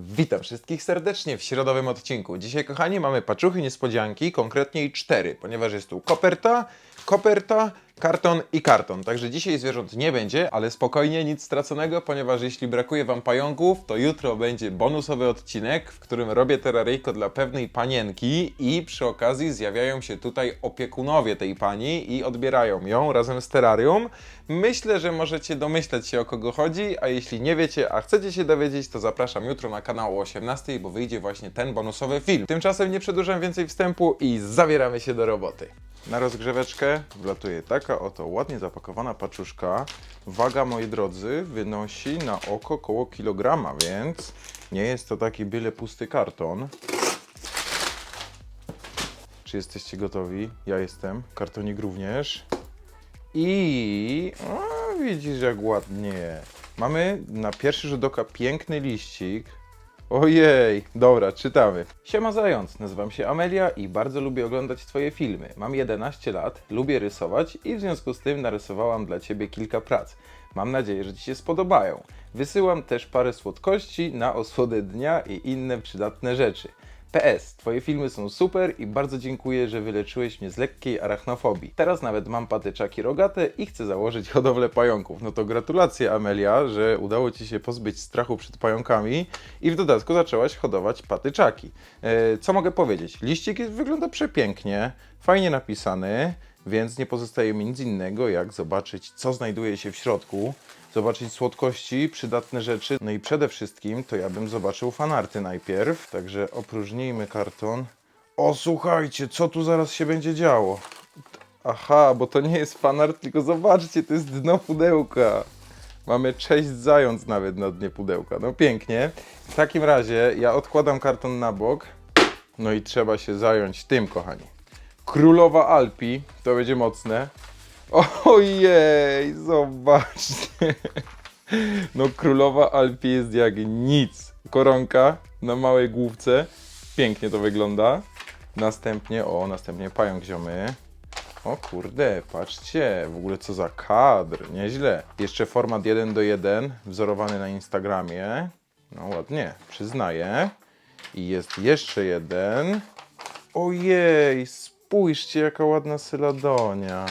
Witam wszystkich serdecznie w środowym odcinku. Dzisiaj, kochani, mamy paczuchy niespodzianki, konkretniej cztery, ponieważ jest tu koperta, koperta, karton i karton. Także dzisiaj zwierząt nie będzie, ale spokojnie, nic straconego, ponieważ jeśli brakuje Wam pająków, to jutro będzie bonusowy odcinek, w którym robię teraryjko dla pewnej panienki i przy okazji zjawiają się tutaj opiekunowie tej pani i odbierają ją razem z terrarium. Myślę, że możecie domyślać się o kogo chodzi, a jeśli nie wiecie, a chcecie się dowiedzieć, to zapraszam jutro na kanał o 18, bo wyjdzie właśnie ten bonusowy film. Tymczasem nie przedłużam więcej wstępu i zabieramy się do roboty. Na rozgrzeweczkę wlatuje taka oto ładnie zapakowana paczuszka. Waga, moi drodzy, wynosi na oko około kilograma, więc nie jest to taki byle pusty karton. Czy jesteście gotowi? Ja jestem. Kartonik również. I o, widzisz jak ładnie. Mamy na pierwszy rzut oka piękny liścik. Ojej, dobra, czytamy. Siema Zając, nazywam się Amelia i bardzo lubię oglądać Twoje filmy. Mam 11 lat, lubię rysować i w związku z tym narysowałam dla Ciebie kilka prac. Mam nadzieję, że Ci się spodobają. Wysyłam też parę słodkości na osłodę dnia i inne przydatne rzeczy. PS, Twoje filmy są super i bardzo dziękuję, że wyleczyłeś mnie z lekkiej arachnofobii. Teraz nawet mam patyczaki rogate i chcę założyć hodowlę pająków. No to gratulacje Amelia, że udało Ci się pozbyć strachu przed pająkami i w dodatku zaczęłaś hodować patyczaki. E, co mogę powiedzieć? Liścik wygląda przepięknie, fajnie napisany, więc nie pozostaje mi nic innego jak zobaczyć co znajduje się w środku zobaczyć słodkości, przydatne rzeczy. No i przede wszystkim to ja bym zobaczył fanarty najpierw. Także opróżnijmy karton. O, słuchajcie, co tu zaraz się będzie działo? Aha, bo to nie jest fanart, tylko zobaczcie, to jest dno pudełka. Mamy cześć zając nawet na dnie pudełka. No pięknie. W takim razie ja odkładam karton na bok. No i trzeba się zająć tym, kochani. Królowa Alpi, to będzie mocne. Ojej, zobaczcie. No królowa Alpi jest jak nic. Koronka na małej główce. Pięknie to wygląda. Następnie, o, następnie pająk ziomy. O kurde, patrzcie, w ogóle co za kadr, nieźle. Jeszcze format 1 do 1, wzorowany na Instagramie. No ładnie, przyznaję. I jest jeszcze jeden. Ojej, spójrzcie jaka ładna syladonia.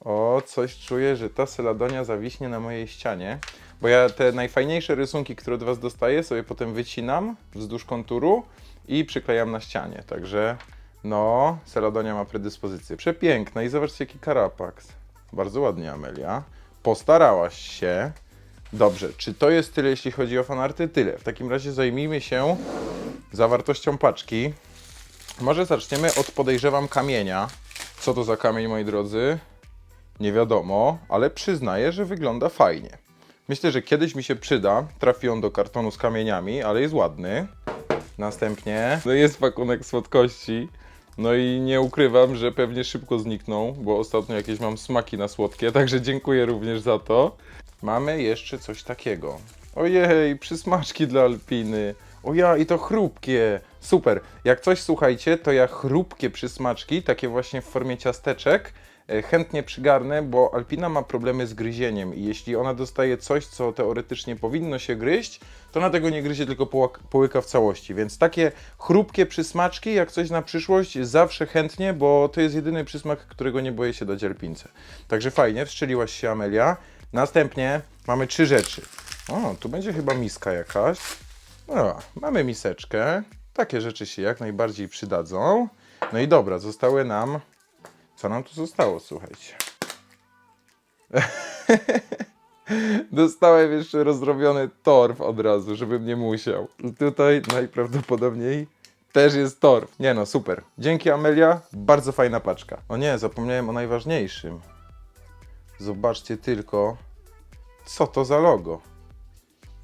O, coś czuję, że ta seladonia zawiśnie na mojej ścianie. Bo ja te najfajniejsze rysunki, które od Was dostaję, sobie potem wycinam wzdłuż konturu i przyklejam na ścianie. Także, no, seladonia ma predyspozycję. Przepiękna i zobaczcie jaki karapaks. Bardzo ładnie, Amelia. Postarałaś się. Dobrze, czy to jest tyle, jeśli chodzi o fanarty? Tyle. W takim razie zajmijmy się zawartością paczki. Może zaczniemy od podejrzewam kamienia. Co to za kamień, moi drodzy? Nie wiadomo, ale przyznaję, że wygląda fajnie. Myślę, że kiedyś mi się przyda. Trafi on do kartonu z kamieniami, ale jest ładny. Następnie no jest pakunek słodkości. No i nie ukrywam, że pewnie szybko znikną, bo ostatnio jakieś mam smaki na słodkie, także dziękuję również za to. Mamy jeszcze coś takiego. Ojej, przysmaczki dla Alpiny. O ja, i to chrupkie. Super. Jak coś słuchajcie, to ja chrupkie przysmaczki, takie właśnie w formie ciasteczek, chętnie przygarnę, bo Alpina ma problemy z gryzieniem i jeśli ona dostaje coś, co teoretycznie powinno się gryźć, to ona tego nie gryzie, tylko połyka w całości. Więc takie chrupkie przysmaczki, jak coś na przyszłość, zawsze chętnie, bo to jest jedyny przysmak, którego nie boję się dać Alpince. Także fajnie, wstrzeliłaś się Amelia. Następnie mamy trzy rzeczy. O, tu będzie chyba miska jakaś. No, mamy miseczkę. Takie rzeczy się jak najbardziej przydadzą. No i dobra, zostały nam. Co nam tu zostało, słuchajcie? Dostałem jeszcze rozrobiony torf od razu, żebym nie musiał. I tutaj najprawdopodobniej też jest torf. Nie no, super. Dzięki Amelia, bardzo fajna paczka. O nie, zapomniałem o najważniejszym. Zobaczcie tylko, co to za logo.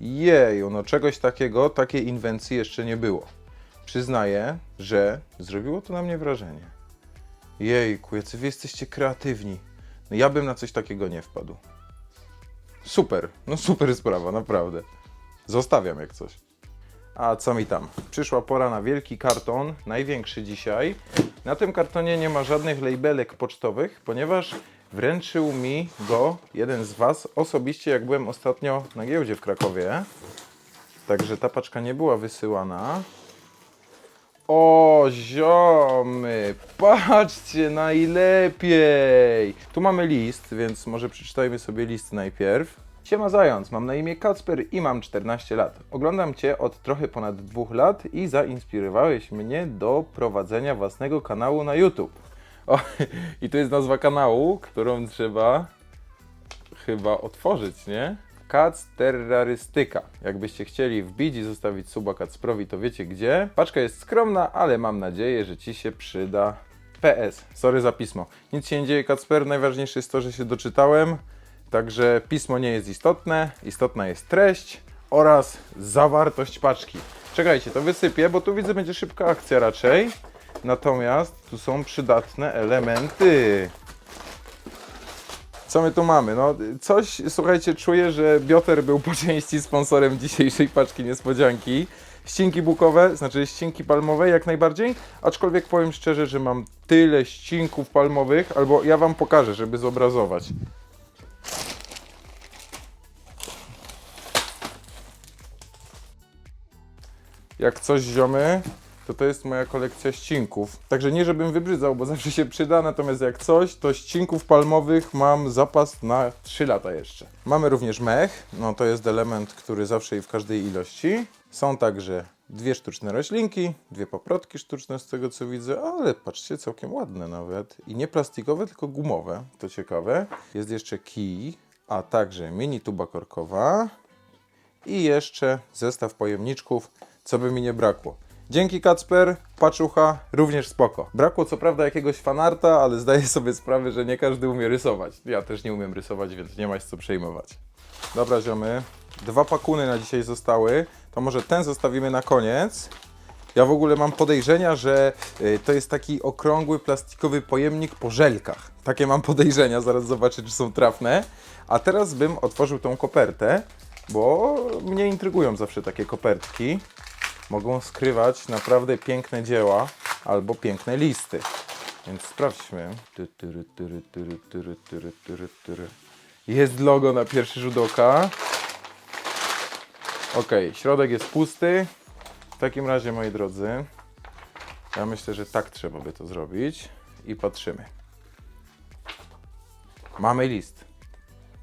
Jeju, no czegoś takiego, takiej inwencji jeszcze nie było. Przyznaję, że zrobiło to na mnie wrażenie. Jejku, jacy wy jesteście kreatywni. No ja bym na coś takiego nie wpadł. Super, no super sprawa, naprawdę. Zostawiam jak coś. A co mi tam? Przyszła pora na wielki karton, największy dzisiaj. Na tym kartonie nie ma żadnych labelek pocztowych, ponieważ wręczył mi go jeden z Was osobiście, jak byłem ostatnio na giełdzie w Krakowie. Także ta paczka nie była wysyłana. O, ziomy, patrzcie najlepiej. Tu mamy list, więc może przeczytajmy sobie list najpierw. Siema Zając, mam na imię Kacper i mam 14 lat. Oglądam Cię od trochę ponad dwóch lat i zainspirowałeś mnie do prowadzenia własnego kanału na YouTube. O, i tu jest nazwa kanału, którą trzeba chyba otworzyć, nie? Kac Terrorystyka. Jakbyście chcieli wbić i zostawić suba Kacprowi, to wiecie gdzie. Paczka jest skromna, ale mam nadzieję, że Ci się przyda. PS. Sorry za pismo. Nic się nie dzieje, Kacper. Najważniejsze jest to, że się doczytałem. Także pismo nie jest istotne. Istotna jest treść oraz zawartość paczki. Czekajcie, to wysypię, bo tu widzę będzie szybka akcja raczej. Natomiast tu są przydatne elementy. Co my tu mamy? No, coś, słuchajcie, czuję, że Bioter był po części sponsorem dzisiejszej paczki niespodzianki. Ścinki bukowe, znaczy ścinki palmowe jak najbardziej, aczkolwiek powiem szczerze, że mam tyle ścinków palmowych, albo ja wam pokażę, żeby zobrazować. Jak coś ziomy, to to jest moja kolekcja ścinków. Także nie żebym wybrzydzał, bo zawsze się przyda, natomiast jak coś, to ścinków palmowych mam zapas na 3 lata jeszcze. Mamy również mech, no to jest element, który zawsze i w każdej ilości. Są także dwie sztuczne roślinki, dwie paprotki sztuczne z tego co widzę, ale patrzcie, całkiem ładne nawet. I nie plastikowe, tylko gumowe, to ciekawe. Jest jeszcze kij, a także mini tuba korkowa i jeszcze zestaw pojemniczków, co by mi nie brakło. Dzięki Kacper, paczucha, również spoko. Brakło co prawda jakiegoś fanarta, ale zdaję sobie sprawę, że nie każdy umie rysować. Ja też nie umiem rysować, więc nie ma się co przejmować. Dobra ziomy, dwa pakuny na dzisiaj zostały, to może ten zostawimy na koniec. Ja w ogóle mam podejrzenia, że y, to jest taki okrągły plastikowy pojemnik po żelkach. Takie mam podejrzenia, zaraz zobaczę, czy są trafne. A teraz bym otworzył tą kopertę, bo mnie intrygują zawsze takie kopertki. Mogą skrywać naprawdę piękne dzieła albo piękne listy. Więc sprawdźmy. Jest logo na pierwszy rzut oka. Ok, środek jest pusty. W takim razie, moi drodzy, ja myślę, że tak trzeba by to zrobić. I patrzymy. Mamy list.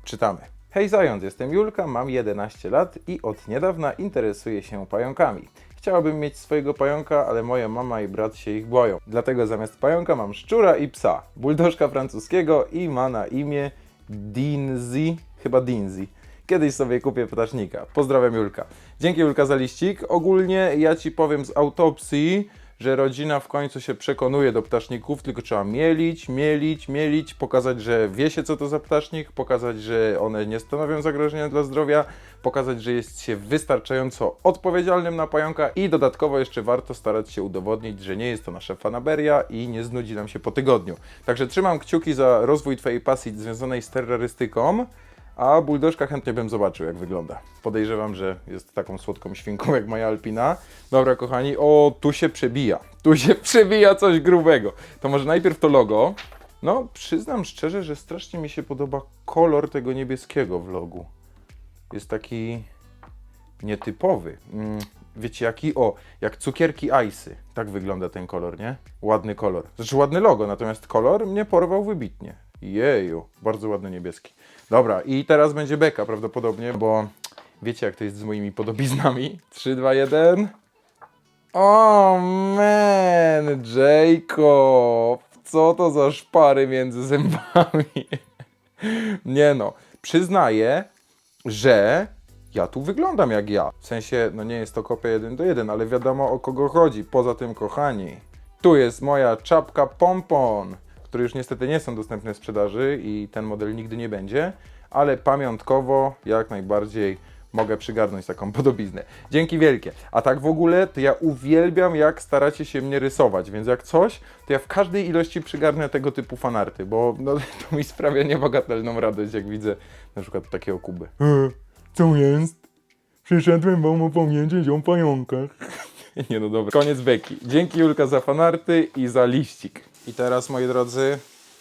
Czytamy. Hej Zając, jestem Julka, mam 11 lat i od niedawna interesuję się pająkami. Chciałabym mieć swojego pająka, ale moja mama i brat się ich boją. Dlatego zamiast pająka mam szczura i psa. Buldożka francuskiego i ma na imię Dinzy, chyba Dinzy. Kiedyś sobie kupię ptasznika. Pozdrawiam Julka. Dzięki Julka za liścik. Ogólnie ja Ci powiem z autopsji, że rodzina w końcu się przekonuje do ptaszników, tylko trzeba mielić, mielić, mielić, pokazać, że wie się co to za ptasznik, pokazać, że one nie stanowią zagrożenia dla zdrowia, pokazać, że jest się wystarczająco odpowiedzialnym na pająka i dodatkowo jeszcze warto starać się udowodnić, że nie jest to nasza fanaberia i nie znudzi nam się po tygodniu. Także trzymam kciuki za rozwój Twojej pasji związanej z terrorystyką. A buldożka chętnie bym zobaczył, jak wygląda. Podejrzewam, że jest taką słodką świnką jak moja Alpina. Dobra, kochani, o, tu się przebija. Tu się przebija coś grubego. To może najpierw to logo. No, przyznam szczerze, że strasznie mi się podoba kolor tego niebieskiego w logu. Jest taki nietypowy. Mm, wiecie jaki? O, jak cukierki Icy. Tak wygląda ten kolor, nie? Ładny kolor. Znaczy ładny logo, natomiast kolor mnie porwał wybitnie. Jeju, bardzo ładny niebieski. Dobra, i teraz będzie beka prawdopodobnie, bo wiecie jak to jest z moimi podobiznami. 3, 2, 1. O man, Jacob! Co to za szpary między zębami? Nie no, przyznaję, że ja tu wyglądam jak ja. W sensie, no nie jest to kopia 1 do 1, ale wiadomo o kogo chodzi. Poza tym, kochani, tu jest moja czapka pompon, które już niestety nie są dostępne w sprzedaży i ten model nigdy nie będzie, ale pamiątkowo jak najbardziej mogę przygarnąć taką podobiznę. Dzięki wielkie. A tak w ogóle, to ja uwielbiam jak staracie się mnie rysować, więc jak coś, to ja w każdej ilości przygarnę tego typu fanarty, bo no, to mi sprawia niebagatelną radość, jak widzę na przykład takie okuby. E, co jest? Przyszedłem wam opowiedzieć o pająkach. Nie no dobra. Koniec beki. Dzięki Julka za fanarty i za liścik. I teraz, moi drodzy,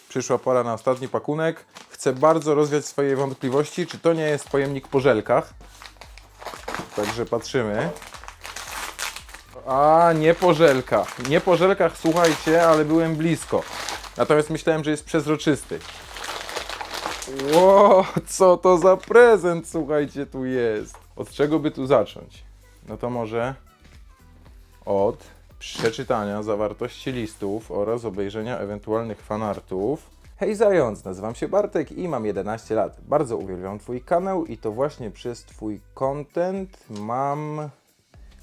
przyszła pora na ostatni pakunek. Chcę bardzo rozwiać swoje wątpliwości, czy to nie jest pojemnik po żelkach. także patrzymy. A, nie po żelkach. Nie po żelkach, słuchajcie, ale byłem blisko. Natomiast myślałem, że jest przezroczysty. Ło, co to za prezent, słuchajcie, tu jest. Od czego by tu zacząć? No to może od przeczytania zawartości listów oraz obejrzenia ewentualnych fanartów. Hej Zając, nazywam się Bartek i mam 11 lat. Bardzo uwielbiam Twój kanał i to właśnie przez Twój content mam...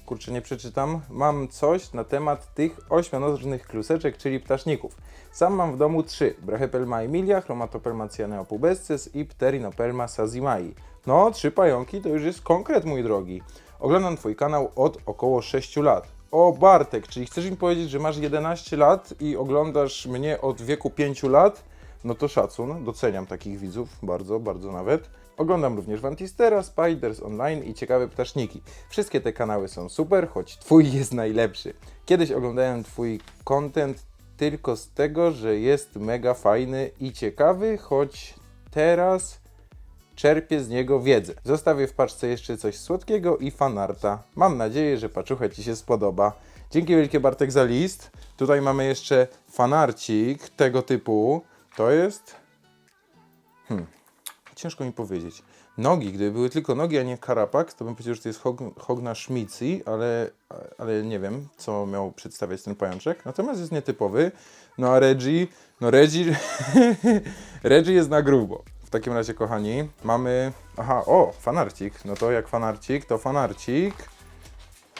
Kurczę, nie przeczytam. Mam coś na temat tych ośmionożnych kluseczek, czyli ptaszników. Sam mam w domu trzy. Brachypelma emilia, Chromatopelma cyaneopubescens i Pterinopelma sazimai. No, trzy pająki to już jest konkret, mój drogi. Oglądam Twój kanał od około 6 lat. O, Bartek, czyli chcesz mi powiedzieć, że masz 11 lat i oglądasz mnie od wieku 5 lat? No to szacun, doceniam takich widzów, bardzo, bardzo nawet. Oglądam również Vantistera, Spiders Online i Ciekawe Ptaszniki. Wszystkie te kanały są super, choć Twój jest najlepszy. Kiedyś oglądałem Twój content tylko z tego, że jest mega fajny i ciekawy, choć teraz czerpię z niego wiedzę. Zostawię w paczce jeszcze coś słodkiego i fanarta. Mam nadzieję, że paczucha Ci się spodoba. Dzięki wielkie Bartek za list. Tutaj mamy jeszcze fanarcik tego typu. To jest... Hmm. Ciężko mi powiedzieć. Nogi, gdyby były tylko nogi, a nie karapak, to bym powiedział, że to jest hog, hogna szmici, ale, ale nie wiem, co miał przedstawiać ten pajączek. Natomiast jest nietypowy. No a Reggie, no Reggie, Reggie jest na grubo. W takim razie, kochani, mamy... Aha, o, fanarcik. No to jak fanarcik, to fanarcik.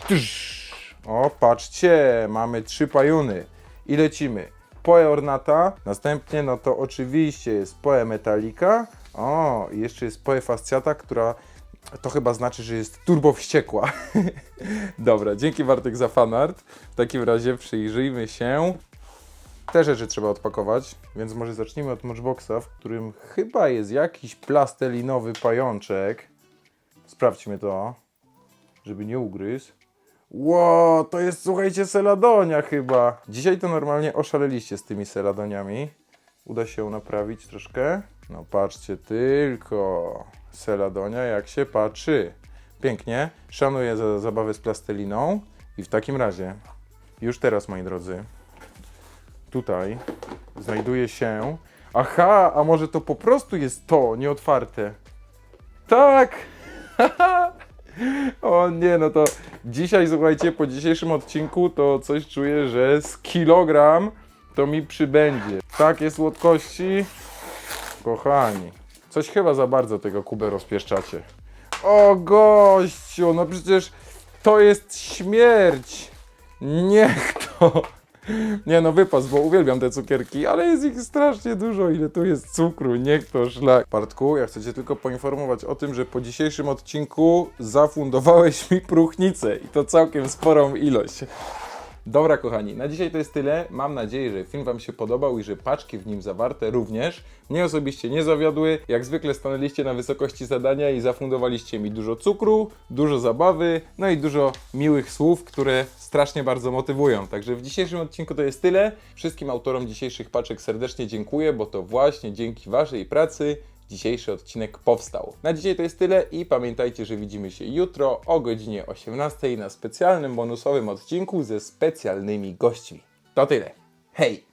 Tsz. O, patrzcie, mamy trzy pajuny. I lecimy. Poe ornata, następnie no to oczywiście jest poe metallica. O, i jeszcze jest poe fasciata, która to chyba znaczy, że jest turbo wściekła. Dobra, dzięki Bartek za fanart. W takim razie przyjrzyjmy się. Te rzeczy trzeba odpakować, więc może zacznijmy od matchboxa, w którym chyba jest jakiś plastelinowy pajączek. Sprawdźmy to, żeby nie ugryzł. Ło, to jest, słuchajcie, seladonia chyba. Dzisiaj to normalnie oszaleliście z tymi seladoniami. Uda się ją naprawić troszkę. No patrzcie tylko. Seladonia jak się patrzy. Pięknie. Szanuję za zabawę z plasteliną. I w takim razie, już teraz, moi drodzy, tutaj znajduje się... Aha, a może to po prostu jest to, nieotwarte? Tak! O nie, no to dzisiaj, słuchajcie, po dzisiejszym odcinku to coś czuję, że z kilogram to mi przybędzie. Takie słodkości, kochani. Coś chyba za bardzo tego kubę rozpieszczacie. O gościu, no przecież to jest śmierć. Niech to. Nie no, wypas, bo uwielbiam te cukierki, ale jest ich strasznie dużo, ile tu jest cukru, niech to szlak. Bartku, ja chcę Cię tylko poinformować o tym, że po dzisiejszym odcinku zafundowałeś mi próchnicę i to całkiem sporą ilość. Dobra, kochani, na dzisiaj to jest tyle. Mam nadzieję, że film Wam się podobał i że paczki w nim zawarte również mnie osobiście nie zawiodły. Jak zwykle stanęliście na wysokości zadania i zafundowaliście mi dużo cukru, dużo zabawy, no i dużo miłych słów, które strasznie bardzo motywują. Także w dzisiejszym odcinku to jest tyle. Wszystkim autorom dzisiejszych paczek serdecznie dziękuję, bo to właśnie dzięki Waszej pracy dzisiejszy odcinek powstał. Na dzisiaj to jest tyle i pamiętajcie, że widzimy się jutro o godzinie 18 na specjalnym bonusowym odcinku ze specjalnymi gośćmi. To tyle. Hej!